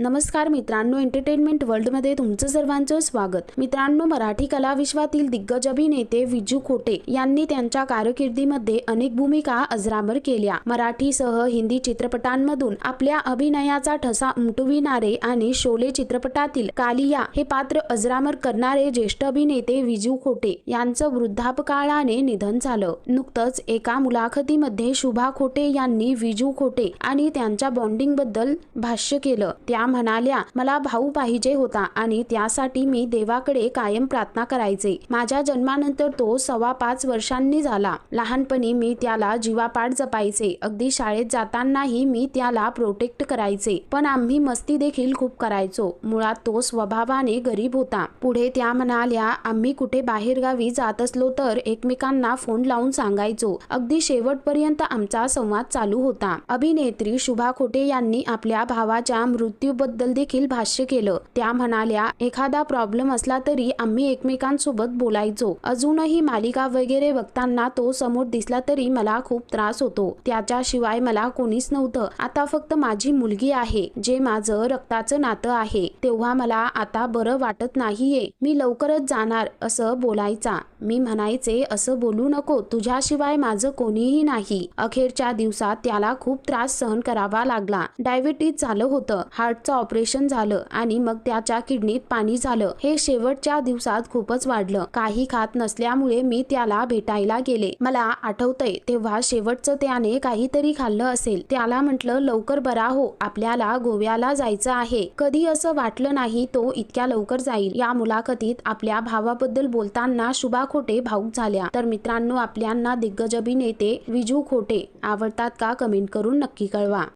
नमस्कार मित्रांनो एंटरटेनमेंट वर्ल्डमध्ये तुमचं सर्वांचं स्वागत. मित्रांनो मराठी कला विश्वातील दिग्गज अभिनेते विजू खोटे यांनी त्यांच्या कारकिर्दीमध्ये अनेक भूमिका अजरामर केल्या. मराठीसह हिंदी चित्रपटांमधून आपल्या अभिनयाचा ठसा उमटविणारे आणि शोले चित्रपटातील कालिया हे पात्र अजरामर करणारे ज्येष्ठ अभिनेते विजू खोटे यांचं वृद्धापकाळाने निधन झालं. नुकतंच एका मुलाखतीमध्ये शुभा खोटे यांनी विजू खोटे आणि त्यांच्या बॉन्डिंगबद्दल भाष्य केलं. त्या म्हणाल्या मला भाऊ पाहिजे होता आणि त्यासाठी मी देवाकडे कायम प्रार्थना करायचे. माझ्या जन्मानंतर तो सव्वा पाच वर्षांनी झाला. लहानपणी मी त्याला जीवापाड जपायचे. अगदी शाळेत जातानाही मी त्याला प्रोटेक्ट करायचे. पण आम्ही मस्ती देखील खूप करायचो. मुळात तो स्वभावाने गरीब होता. पुढे त्या म्हणाल्या आम्ही कुठे बाहेरगावी जात असलो तर एकमेकांना फोन लावून सांगायचो. अगदी शेवटपर्यंत आमचा संवाद चालू होता. अभिनेत्री शुभा खोटे यांनी आपल्या भावाच्या मृत्यू बद्दल देखील भाष्य केलं. त्या म्हणाल्या एखादा प्रॉब्लेम असला तरी आम्ही एकमेकांसोबत बोलायचो. अजूनही मालिका वगैरे बघताना तो समोर दिसला तरी मला खूप त्रास होतो. त्याच्याशिवाय मला कोणीच नव्हतं. आता फक्त माझी मुलगी आहे जे माझं रक्ताचं नातं आहे. तेव्हा मला आता बरं वाटत नाहीये. मी लवकरच जाणार असं बोलायचा. मी म्हणायचे असं बोलू नको. तुझ्याशिवाय माझं कोणीही नाही. अखेरच्या दिवसात त्याला खूप त्रास सहन करावा लागला. डायबिटीज झालं होतं. हार्टचं ऑपरेशन झालं आणि मग त्याच्या किडनीत पाणी झालं. हे शेवटच्या दिवसात खूपच वाढलं. काही खात नसल्यामुळे मी त्याला भेटायला गेले. मला आठवतंय तेव्हा शेवटचं त्याने काहीतरी खाल्लं असेल. त्याला म्हटलं लवकर बरा हो. आपल्याला गोव्याला जायचं आहे. कधी असं वाटलं नाही तो इतक्या लवकर जाईल. या मुलाखतीत आपल्या भावाबद्दल बोलताना शुभा खोटे भाऊक झाल्या. तर मित्रांनो आपल्यांना दिग्गज अभिनेते विजू खोटे आवडतात का? कमेंट करून नक्की कळवा.